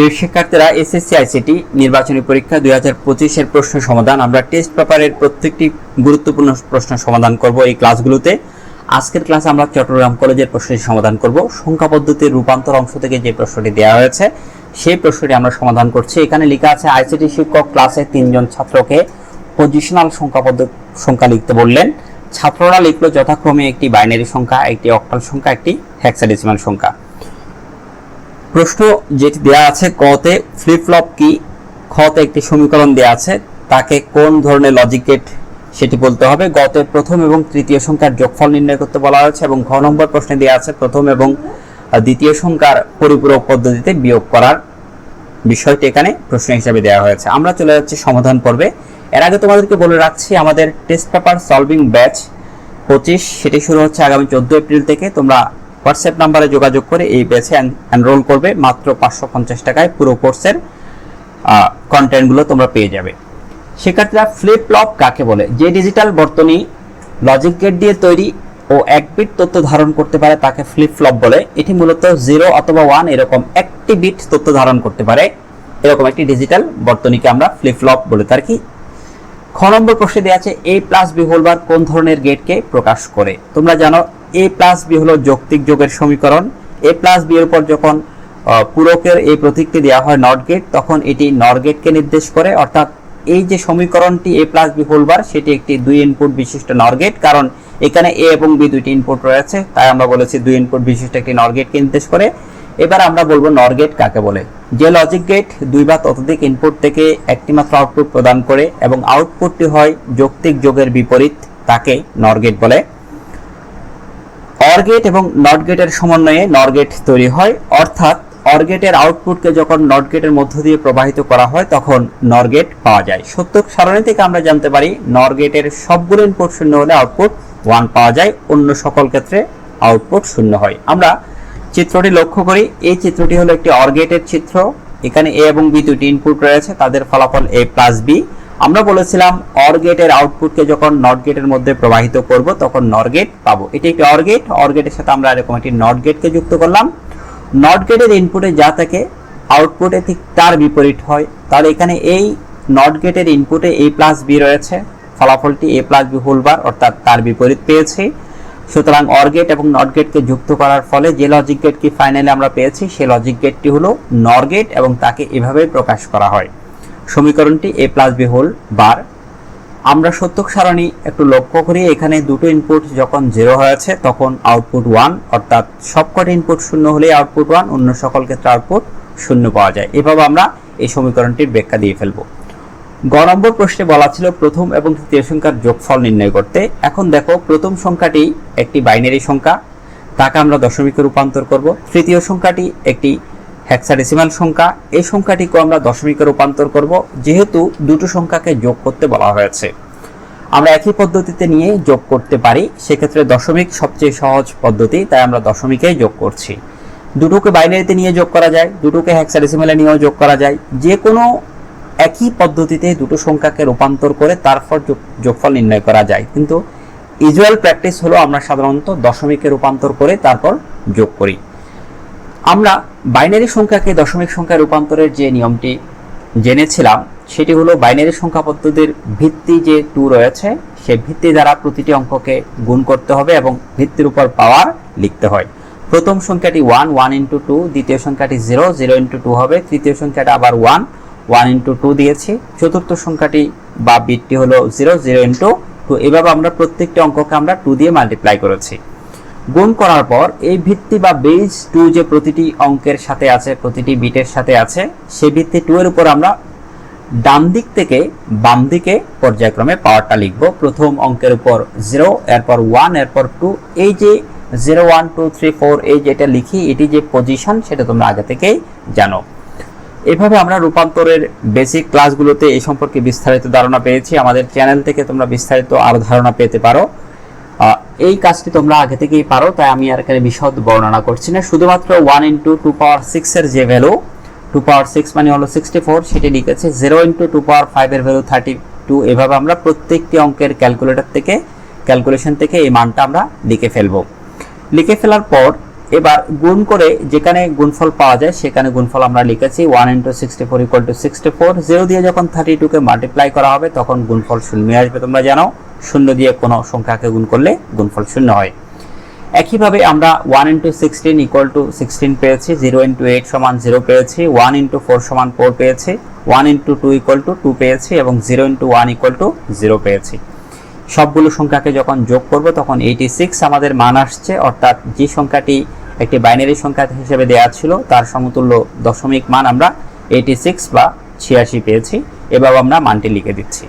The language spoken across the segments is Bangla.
প্রিয় শিক্ষার্থীরা এসএসসি আইসিটি নির্বাচনী পরীক্ষা দুই হাজার পঁচিশের প্রশ্ন সমাধান। আমরা টেস্ট পেপারের প্রত্যেকটি গুরুত্বপূর্ণ প্রশ্ন সমাধান করব এই ক্লাসগুলোতে আজকের ক্লাসে আমরা চট্টগ্রাম কলেজের প্রশ্নটি সমাধান করব। সংখ্যা পদ্ধতির রূপান্তর অংশ থেকে যে প্রশ্নটি দেওয়া হয়েছে, সেই প্রশ্নটি আমরা সমাধান করছি। এখানে লেখা আছে আইসিটি শিক্ষক ক্লাসে তিনজন ছাত্রকে পজিশনাল সংখ্যা পদ্ধতি সংখ্যা লিখতে বললেন। ছাত্ররা লিখলো যথাক্রমে একটি বাইনারি সংখ্যা, একটি অক্টাল সংখ্যা, একটি হেক্সাডেসিমাল সংখ্যা। প্রশ্ন যেটি দেয়া আছে কতে ফ্লিপ ফ্লপ কি? খতে একটি সমীকরণ দেয়া আছে, তাকে কোন ধরনের লজিক গেট সেটি বলতে হবে। গতে প্রথম এবং তৃতীয় সংখ্যার যোগফল নির্ণয় করতে বলা হয়েছে এবং ঘ নম্বর প্রশ্নে দেওয়া আছে প্রথম এবং দ্বিতীয় সংখ্যার পরিপূরক পদ্ধতিতে বিয়োগ করার বিষয়টি এখানে প্রশ্ন হিসাবে দেওয়া হয়েছে। আমরা চলে যাচ্ছি সমাধান পর্বে। এর আগে তোমাদেরকে বলে রাখছি, আমাদের টেস্ট পেপার সলভিং ব্যাচ পঁচিশ, সেটি শুরু হচ্ছে আগামী চোদ্দ এপ্রিল থেকে। তোমরা হোয়াটসঅ্যাপ নাম্বারে যোগাযোগ করে এই ব্যাচে এনরোল করবে মাত্র পাঁচশো পঞ্চাশ টাকায় পুরো কোর্সের কন্টেন্টগুলো তোমরা পেয়ে যাবে। শিক্ষার্থীরা ফ্লিপ ফ্লপ কাকে বলে? যে ডিজিটাল বর্তনী লজিক গেট দিয়ে তৈরি ও এক বিট তথ্য ধারণ করতে পারে তাকে ফ্লিপ ফ্লপ বলে। এটি মূলত জিরো অথবা ওয়ান এরকম একটি বিট তথ্য ধারণ করতে পারে। এরকম একটি ডিজিটাল বর্তনীকে আমরা ফ্লিপ ফ্লপ বলে থাকি খ নম্বর প্রশ্নে দেওয়া আছে A plus B whole bar কোন ধরনের গেটকে প্রকাশ করে? তোমরা জানো এ প্লাস বি হলো যৌক্তিক যোগের সমীকরণ। এ প্লাস বি এর উপর যখন পূরকের এই প্রতীকটি দেওয়া হয় নট গেট তখন এটি নর গেটকে নির্দেশ করে। অর্থাৎ এই যে সমীকরণটি A plus B whole bar সেটি একটি দুই ইনপুট বিশিষ্ট নর গেট কারণ এখানে এ এবং বি দুইটি ইনপুট রয়েছে, তাই আমরা বলেছি দুই ইনপুট বিশিষ্ট একটি নর গেটকে নির্দেশ করে। এবার আমরা বলব নর গেট কাকে বলে। যে লজিক গেট দুই বা ততোধিক ইনপুট থেকে একটি মাত্র আউটপুট প্রদান করে এবং আউটপুটটি হয় যৌক্তিক যোগের বিপরীত, তাকে নর গেট বলে। অর গেট এবং নট গেটের সমন্বয়ে নর গেট তৈরি হয়। অর্থাৎ অর গেটের আউটপুটকে যখন নট গেটের মধ্য দিয়ে প্রবাহিত করা হয়, তখন নর গেট পাওয়া যায়। সত্য সারণী থেকে আমরা জানতে পারি নর গেটের সবগুলো ইনপুট শূন্য হলে আউটপুট ওয়ান পাওয়া যায়, অন্য সকল ক্ষেত্রে আউটপুট শূন্য হয়। আমরা চিত্রটি লক্ষ্য করি। এই চিত্রটি হলো একটি অর গেটের চিত্র। এখানে এ এবং বি দুটি ইনপুট রয়েছে। তাদের ফলাফল এ প্লাস বি আমরা বলেছিলাম অর গেটের আউটপুটকে যখন নট গেটের মধ্যে প্রবাহিত করব, তখন নর গেট পাবো। এটি একটি অর গেট অর গেটের সাথে আমরা এরকম একটি নট যুক্ত করলাম। নট গেটের ইনপুটে যা থাকে আউটপুটে ঠিক তার বিপরীত হয়। তাহলে এখানে এই নট গেটের ইনপুটে এ প্লাস বি রয়েছে। ফলাফলটি A plus B whole bar অর্থাৎ তার বিপরীত পেয়েছি। সুতরাং অর গেট এবং নট যুক্ত করার ফলে যে লজিক গেট কি ফাইনালি আমরা পেয়েছি সেই লজিক গেটটি হলো নর গেট এবং তাকে এভাবে প্রকাশ করা হয়। সমীকরণটি A plus B whole bar আমরা সত্যক সারণী একটু লক্ষ্য করি, এখানে দুটো ইনপুট যখন জিরো হয়েছে তখন আউটপুট ওয়ান অর্থাৎ সবকটি ইনপুট শূন্য হলে আউটপুট ওয়ান অন্য সকল ক্ষেত্রে আউটপুট শূন্য পাওয়া যায়। এভাবে আমরা এই সমীকরণটির ব্যাখ্যা দিয়ে ফেলব। গ নম্বর প্রশ্নে বলা ছিল প্রথম এবং তৃতীয় সংখ্যার যোগফল নির্ণয় করতে। এখন দেখো, প্রথম সংখ্যাটি একটি বাইনারি সংখ্যা, তাকে আমরা দশমিকে রূপান্তর করব। তৃতীয় সংখ্যাটি একটি হেক্সাডেসিমাল সংখ্যা। এই সংখ্যাটিকে আমরা দশমিকে রূপান্তর করব, যেহেতু দুটো সংখ্যাকে যোগ করতে বলা হয়েছে। আমরা একই পদ্ধতিতে নিয়ে যোগ করতে পারি, সেক্ষেত্রে দশমিক সবচেয়ে সহজ পদ্ধতি, তাই আমরা দশমিকেই যোগ করছি। দুটোকে বাইনারিতে নিয়ে যোগ করা যায়, দুটোকে হেক্সাডেসিমালে নিয়েও যোগ করা যায়। যে কোনো একই পদ্ধতিতে দুটো সংখ্যাকে রূপান্তর করে তারপর যোগ- যোগফল নির্ণয় করা যায়। কিন্তু ইউজুয়াল প্র্যাকটিস হলো আমরা সাধারণত দশমিকে রূপান্তর করে তারপর যোগ করি। আমরা বাইনারি সংখ্যাকে দশমিক সংখ্যায় রূপান্তরের যে নিয়মটি জেনেছিলাম, সেটি হলো বাইনারি সংখ্যা পদ্ধতির ভিত্তি যে টু রয়েছে, সে ভিত্তি দ্বারা প্রতিটি অঙ্ককে গুণ করতে হবে এবং ভিত্তির উপর পাওয়ার লিখতে হয়। প্রথম সংখ্যাটি ওয়ান ওয়ান ইন্টু টু দ্বিতীয় সংখ্যাটি জিরো জিরো ইন্টু টু হবে। তৃতীয় সংখ্যাটা আবার ওয়ান ওয়ান ইন্টু টু দিয়েছি। চতুর্থ সংখ্যাটি বা বিটটি হলো জিরো জিরো ইন্টু টু এভাবে আমরা প্রত্যেকটি অঙ্ককে আমরা টু দিয়ে মাল্টিপ্লাই করেছি। গুণ করার পর এই ভিত্তি বা বেজ টু যে প্রতিটি অঙ্কের সাথে আছে, প্রতিটি বিটের সাথে আছে সেই ভিত্তি টু এর উপর আমরা ডান দিক থেকে বাম দিকে পর্যায়ক্রমে পাওয়ারটা লিখব। প্রথম অঙ্কের উপর জিরো এরপর ওয়ান এরপর টু এই যে zero one two three four এই যেটা লিখি, এটি যে পজিশন সেটা তোমরা আগে থেকেই জানো। এভাবে আমরা রূপান্তরের বেসিক ক্লাসগুলোতে এই সম্পর্কে বিস্তারিত ধারণা পেয়েছি। আমাদের চ্যানেল থেকে তোমরা বিস্তারিত আরও ধারণা পেতে পারো। এই কাজটি তোমরা আগে থেকেই পারো, তাই আমি আর এখানে বিশদ বর্ণনা করছি না। শুধুমাত্র one into two power six এর যে ভ্যালু টু পাওয়ার সিক্স মানে হলো সিক্সটি ফোর সেটি লিখেছে zero into two power five এর ভ্যালু থার্টি টু এভাবে আমরা প্রত্যেকটি অঙ্কের ক্যালকুলেটর থেকে ক্যালকুলেশন থেকে এই মানটা আমরা লিখে ফেলব। লিখে ফেলার পর এবার গুণ করে যেখানে গুণফল পাওয়া যায়, সেখানে গুণফল আমরা লিখেছি one into sixty four equal to sixty four zero দিয়ে যখন থার্টি টুকে মাল্টিপ্লাই করা হবে, তখন গুণফল শূন্য আসবে, তোমরা জানো। শূন্য দিয়ে কোনো সংখ্যাকে গুণ করলে গুণফল শূন্য হয়। একইভাবে আমরা one into sixteen equal to sixteen পেয়েছি জিরো ইন্টু এইট সমান জিরো পেয়েছি ওয়ান ইন্টু ফোর সমান ফোর পেয়েছি one into two equal to two পেয়েছি এবং zero into one equal to zero পেয়েছি। সবগুলো সংখ্যাকে যখন যোগ করব, তখন এইটি সিক্স আমাদের মান আসছে, অর্থাৎ যে সংখ্যাটি একটি বাইনারি সংখ্যা হিসেবে দেওয়া ছিল, তার সমতুল্য দশমিক মান আমরা এইটি সিক্স বা ছিয়াশি পেয়েছি। এভাবে আমরা মানটি লিখে দিচ্ছি।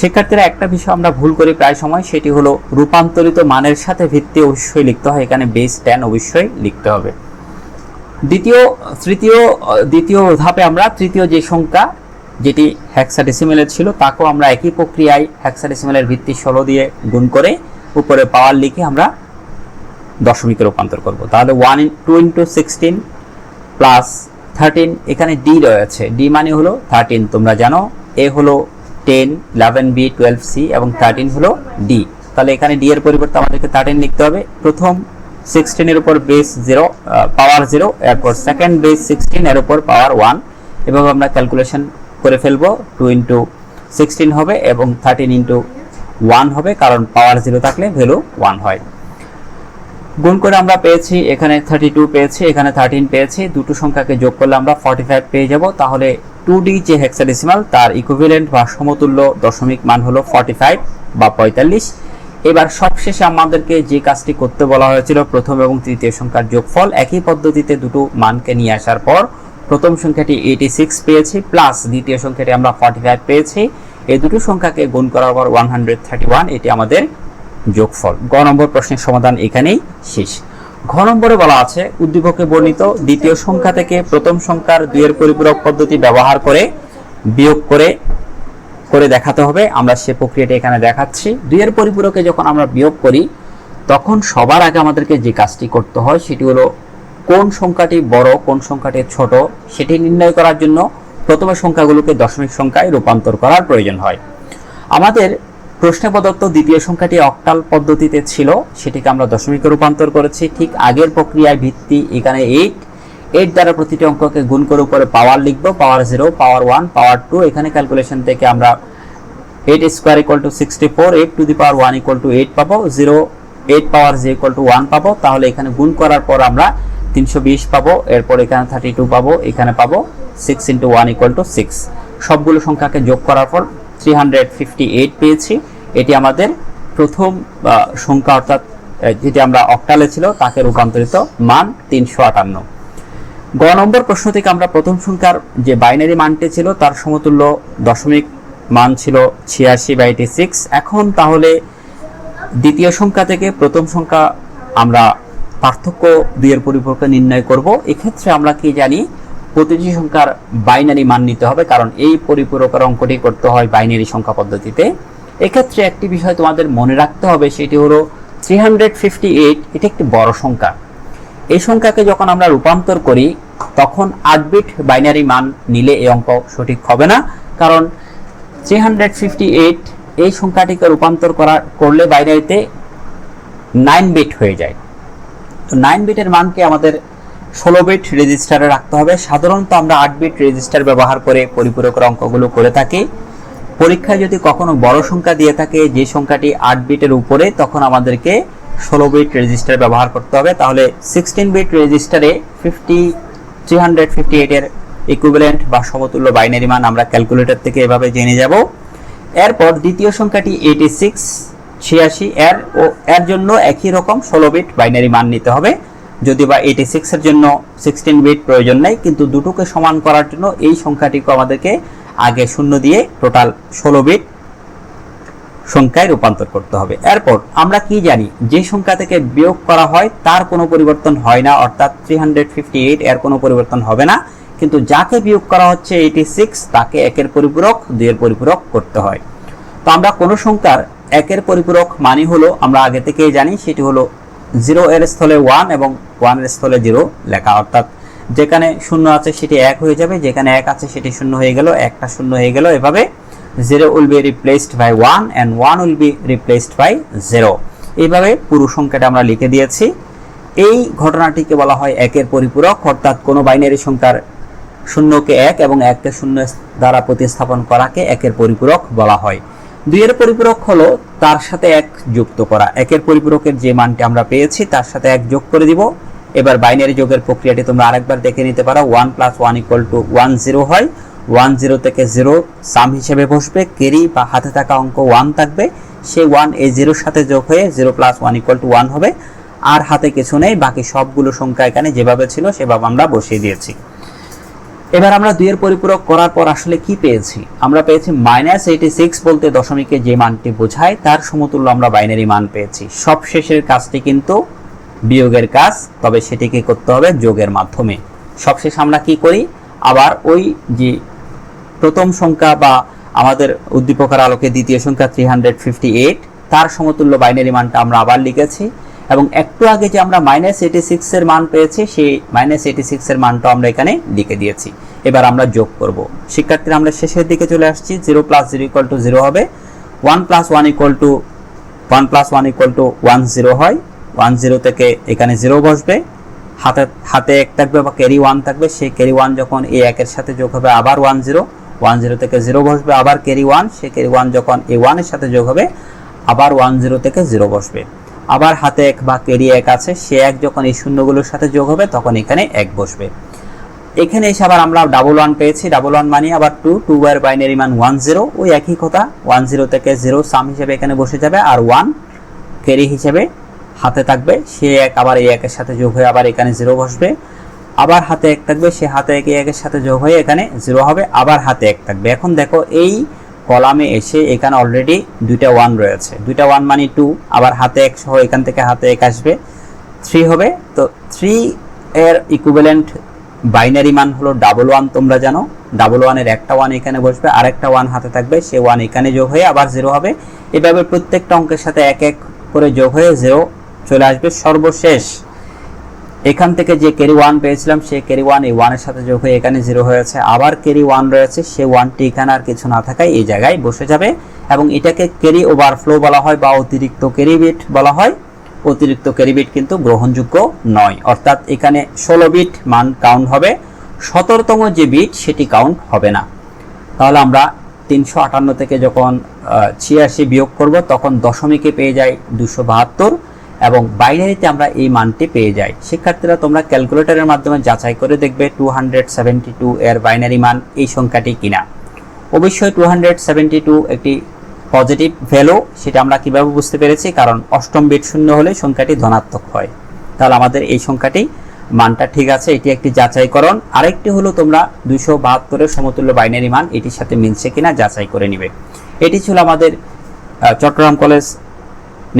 শিক্ষার্থীরা একটা বিষয় আমরা ভুল করি প্রায় সময়, সেটি হলো রূপান্তরিত মানের সাথে ভিত্তি অবশ্যই লিখতে হয়। এখানে বেস টেন অবশ্যই লিখতে হবে। দ্বিতীয়, তৃতীয়, দ্বিতীয় ধাপে আমরা তৃতীয় যে সংখ্যা, যেটি হ্যাক্সাডেসিমেলের ছিল, তাকেও আমরা একই প্রক্রিয়ায় হ্যাক্সাডেসিমেলের ভিত্তি ষোলো দিয়ে গুণ করে উপরে পাওয়ার লিখে আমরা দশমিকে রূপান্তর করব। তাহলে one in two into sixteen plus thirteen এখানে ডি রয়েছে। ডি মানে হলো থার্টিন তোমরা জানো। এ হলো ten eleven B twelve C এবং থার্টিন হলো ডি তাহলে এখানে ডি এর পরিবর্তে আমাদেরকে থার্টিন লিখতে হবে। প্রথম সিক্সটিনের উপর বেস জিরো পাওয়ার জিরো এরপর সেকেন্ড বেস সিক্সটিন এর উপর পাওয়ার ওয়ান এভাবে আমরা ক্যালকুলেশন করে ফেলব। টু ইন্টু সিক্সটিন হবে এবং থার্টিন ইন্টু ওয়ান হবে, কারণ পাওয়ার জিরো থাকলে ভ্যালু ওয়ান হয়। গুণ করে আমরা পেয়েছি, এখানে থার্টি টু পেয়েছি, এখানে থার্টিন পেয়েছি। দুটো সংখ্যাকে যোগ করলে আমরা ফর্টি ফাইভ পেয়ে যাব। তাহলে টু ডি যে হেক্সাডেসিমাল তার ইকুইভ্যালেন্ট বা সমতুল্য দশমিক মান হলো ফর্টি ফাইভ বা পঁয়তাল্লিশ। এবার সবশেষে আমাদেরকে যে কাজটি করতে বলা হয়েছিল প্রথম এবং তৃতীয় সংখ্যার যোগফল, একই পদ্ধতিতে দুটো মানকে নিয়ে আসার পর প্রথম সংখ্যাটি এইটি সিক্স পেয়েছি প্লাস দ্বিতীয় সংখ্যাটি আমরা ফর্টি ফাইভ পেয়েছি। এই দুটো সংখ্যাকে গুণ করার পর ওয়ান হান্ড্রেড থার্টি ওয়ান এটি আমাদের যোগফল। গ নম্বর প্রশ্নের সমাধান এখানেই শেষ। ঘ নম্বরে বলা আছে, উদ্দীপকে বর্ণিত দ্বিতীয় সংখ্যা থেকে প্রথম সংখ্যার দুইয়ের পরিপূরক পদ্ধতি ব্যবহার করে বিয়োগ করে করে দেখাতে হবে। আমরা সে প্রক্রিয়াটি এখানে দেখাচ্ছি। দুইয়ের পরিপূরকে যখন আমরা বিয়োগ করি, তখন সবার আগে আমাদেরকে যে কাজটি করতে হয়, সেটি হলো কোন সংখ্যাটি বড়, কোন সংখ্যাটি ছোট, সেটি নির্ণয় করার জন্য প্রথমে সংখ্যাগুলোকে দশমিক সংখ্যায় রূপান্তর করার প্রয়োজন হয়। আমাদের প্রশ্নে প্রদত্ত দ্বিতীয় সংখ্যাটি অক্টাল পদ্ধতিতে ছিল। সেটিকে আমরা দশমিকে রূপান্তর করেছি। ঠিক আগের প্রক্রিয়ায় ভিত্তি এখানে এইট এইট দ্বারা প্রতিটি অঙ্ককে গুণ করে উপরে পাওয়ার লিখব। Power zero power one power two এখানে ক্যালকুলেশন থেকে আমরা eight square equal to sixty four eight to the power one equal to eight পাবো। Zero eight power G equal to one পাবো। তাহলে এখানে গুণ করার পর আমরা তিনশো বিশ পাবো। এরপর এখানে থার্টি টু পাবো। এখানে পাবো six into one equal to six সবগুলো সংখ্যাকে যোগ করার পর থ্রি পেয়েছি। এটি আমাদের প্রথম সংখ্যা অর্থাৎ যেটি আমরা অক্টালে ছিল, তাকে রূপান্তরিত মান তিনশো আটান্ন। গ নম্বর প্রশ্ন থেকে আমরা প্রথম সংখ্যার যে বাইনারি মানটি ছিল, তার সমতুল্য দশমিক মান ছিল ছিয়াশি বা এইটি সিক্স এখন তাহলে দ্বিতীয় সংখ্যা থেকে প্রথম সংখ্যা আমরা পার্থক্য দুইয়ের পরিপূরকে নির্ণয় করব। এক্ষেত্রে আমরা কি জানি প্রতিটি সংখ্যার বাইনারি মান নিতে হবে, কারণ এই পরিপূরকের অঙ্কটি করতে হয় বাইনারি সংখ্যা পদ্ধতিতে। এক্ষেত্রে একটি বিষয় তোমাদের মনে রাখতে হবে, সেটি হলো থ্রি হান্ড্রেড ফিফটি এইট এটি একটি বড় সংখ্যা। এই সংখ্যাকে যখন আমরা রূপান্তর করি, তখন আট বিট বাইনারি মান নিলে এই অঙ্ক সঠিক হবে না, কারণ থ্রি হান্ড্রেড ফিফটি এইট এই সংখ্যাটিকে রূপান্তর করা, করলে বাইনারিতে নাইন বিট হয়ে যায়। তো নাইন বিটের মানকে আমাদের ষোলো বিট রেজিস্টারে রাখতে হবে। সাধারণত আমরা আট বিট রেজিস্টার ব্যবহার করে পরিপূরকের অঙ্কগুলো করে থাকি। পরীক্ষায় যদি কখনো বড় সংখ্যা দিয়ে থাকে, যে সংখ্যাটি আট বিটের উপরে, তখন আমাদেরকে ষোলো বিট রেজিস্টার ব্যবহার করতে হবে। তাহলে সিক্সটিন বিট রেজিস্টারে ফিফটি থ্রি হান্ড্রেড ফিফটি এইটের ইকুইভ্যালেন্ট বা সমতুল্য বাইনারি মান আমরা ক্যালকুলেটর থেকে এভাবে জেনে যাব। এরপর দ্বিতীয় সংখ্যাটি এইটি সিক্স ছিয়াশি, এর ও এর জন্য একই রকম ষোলো বিট বাইনারি মান নিতে হবে। যদি বা এইটি সিক্সের জন্য সিক্সটিন বিট প্রয়োজন নেই, কিন্তু দুটোকে সমান করার জন্য এই সংখ্যাটিকে আমাদেরকে আগে শূন্য দিয়ে টোটাল ষোলো বিট সংখ্যায় রূপান্তর করতে হবে। এরপর আমরা কি জানি? যে সংখ্যা থেকে বিয়োগ করা হয়, তার কোনো পরিবর্তন হয় না, অর্থাৎ থ্রি হান্ড্রেড ফিফটি এইট এর কোনো পরিবর্তন হবে না। কিন্তু যাকে বিয়োগ করা হচ্ছে এইটি সিক্স তাকে একের পরিপূরক, দুইয়ের পরিপূরক করতে হয়। তো আমরা কোনো সংখ্যার একের পরিপূরক মানে হলো, আমরা আগে থেকেই জানি, সেটি হলো জিরো এর স্থলে ওয়ান এবং ওয়ানের স্থলে জিরো লেখা। অর্থাৎ যেখানে শূন্য আছে সেটি এক হয়ে যাবে, যেখানে এক আছে সেটি শূন্য হয়ে গেল, একটা শূন্য হয়ে গেল। এভাবে zero will be replaced by one and one will be replaced by zero এইভাবে পুরো সংখ্যাটা আমরা লিখে দিয়েছি। এই ঘটনাটিকে বলা হয় একের পরিপূরক, অর্থাৎ কোনো বাইনারি সংখ্যার শূন্যকে এক এবং এককে শূন্য দ্বারা প্রতিস্থাপন করাকে একের পরিপূরক বলা হয়। দুইয়ের পরিপূরক হলো তার সাথে এক যুক্ত করা। একের পরিপূরকের যে মানটি আমরা পেয়েছি, তার সাথে এক যোগ করে দিব। এবার বাইনারি যোগের প্রক্রিয়াটি তোমরা আরেকবার দেখে নিতে পারো। One plus one equal to one zero হয়। ওয়ান জিরো থেকে জিরো সাম হিসেবে বসবে। কেরি বা হাতে থাকা অঙ্ক ওয়ান থাকবে। সেই ওয়ান এই জিরোর সাথে যোগ হয়ে zero plus one equal to one হবে। আর হাতে কিছু নেই, বাকি সবগুলো সংখ্যা এখানে যেভাবে ছিল সেভাবে আমরা বসিয়ে দিয়েছি। এবার আমরা দুইয়ের পরিপূরক করার পর আসলে কি পেয়েছি? আমরা পেয়েছি মাইনাস এইটি সিক্স বলতে দশমিকে যে মানটি বোঝায়, তার সমতুল্য আমরা বাইনারি মান পেয়েছি। সব শেষের কাজটি কিন্তু বিয়োগের কাজ, তবে সেটিকে করতে হবে যোগের মাধ্যমে। সবশেষ আমরা কি করি? আবার ওই যে প্রথম সংখ্যা বা আমাদের উদ্দীপকের আলোকে দ্বিতীয় সংখ্যা থ্রি হান্ড্রেড ফিফটি এইট তার সমতুল্য বাইনারি মানটা আমরা আবার লিখেছি। এবং একটু আগে যে আমরা মাইনাস এইটি সিক্স এর মান পেয়েছি, সেই মাইনাস এইটি সিক্স এর মানটা আমরা এখানে লিখে দিয়েছি। এবার আমরা যোগ করব। শিক্ষার্থীরা, আমরা শেষের দিকে চলে আসছি। Zero plus zero equal to zero হবে। One plus one equal to one plus one equal to one zero হয়। ওয়ান জিরো থেকে এখানে জিরো বসবে। হাতে হাতে এক থাকবে বা ক্যারি ওয়ান থাকবে। সেই ক্যারি ওয়ান যখন এই একের সাথে যোগ হবে, আবার ওয়ান জিরো ওয়ান জিরো থেকে জিরো বসবে, আবার ক্যারি ওয়ান সেই ক্যারি ওয়ান যখন এই ওয়ানের সাথে যোগ হবে, আবার ওয়ান জিরো থেকে জিরো বসবে। আবার হাতে এক বা ক্যারি এক আছে, সে এক যখন এই শূন্যগুলোর সাথে যোগ হবে, তখন এখানে এক বসবে। এখানে এসে আবার আমরা ডাবল ওয়ান পেয়েছি ডাবল ওয়ান মানে আবার টু টু এর বাইনারি মান ওয়ান জিরো ওই একই কথা ওয়ান জিরো থেকে জিরো সাম হিসেবে এখানে বসে যাবে আর ওয়ান ক্যারি হিসেবে হাতে থাকবে, সে এক আবার এই একের সাথে যোগ হয়ে আবার এখানে জিরো বসবে। আবার হাতে এক থাকবে, সে হাতে এক একের সাথে যোগ হয়ে এখানে জিরো হবে, আবার হাতে এক থাকবে। এখন দেখো এই কলামে এসে এখানে অলরেডি দুইটা ওয়ান রয়েছে। দুইটা ওয়ান মানে টু আবার হাতে এক সহ এখান থেকে হাতে এক আসবে। থ্রি হবে, তো থ্রি এর ইকুইভ্যালেন্ট বাইনারি মান হলো ডাবল ওয়ান তোমরা জানো। ডাবল ওয়ানের একটা ওয়ান এখানে বসবে, আরেকটা ওয়ান হাতে থাকবে, সে ওয়ান এখানে যোগ হয়ে আবার জিরো হবে। এভাবে প্রত্যেকটা অঙ্কের সাথে এক এক করে যোগ হয়ে জিরো চলে আসবে সর্বশেষ। এখান থেকে যে ক্যারি ওয়ান পেয়েছিলাম, সেই ক্যারি ওয়ান এই ওয়ানের সাথে যোগ হয়ে এখানে জিরো হয়েছে। আবার ক্যারি ওয়ান রয়েছে, সে ওয়ানটি এখানে আর কিছু না থাকায় এই জায়গায় বসে যাবে এবং এটাকে ক্যারি ওভারফ্লো বলা হয় বা অতিরিক্ত ক্যারি বিট বলা হয়। অতিরিক্ত ক্যারি বিট কিন্তু গ্রহণযোগ্য নয়। অর্থাৎ এখানে ষোলো বিট মান কাউন্ট হবে, সতেরোতম যে বিট সেটি কাউন্ট হবে না। তাহলে আমরা তিনশো আটান্ন থেকে যখন ছিয়াশি বিয়োগ করব, তখন দশমিকে পেয়ে যাই দুশো বাহাত্তর। এবং বাইনারিতে আমরা এই মানটি পেয়ে যাই। শিক্ষার্থীরা, তোমরা ক্যালকুলেটরের মাধ্যমে যাচাই করে দেখবে টু এর বাইনারি মান এই সংখ্যাটি কিনা। অবশ্যই টু একটি পজিটিভ ভ্যালু সেটা আমরা কীভাবে বুঝতে পেরেছি? কারণ অষ্টম বিট শূন্য হলে সংখ্যাটি ধনাত্মক হয়। তাহলে আমাদের এই সংখ্যাটি, মানটা ঠিক আছে, এটি একটি যাচাইকরণ। আরেকটি হলো তোমরা দুশো বাহাত্তরের সমতুল্য বাইনারি মান, এটির সাথে মিলছে কিনা যাচাই করে নিবে। এটি ছিল আমাদের চট্টগ্রাম কলেজ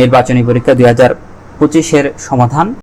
নির্বাচনী পরীক্ষা দুই হাজার পঁচিশের সমাধান।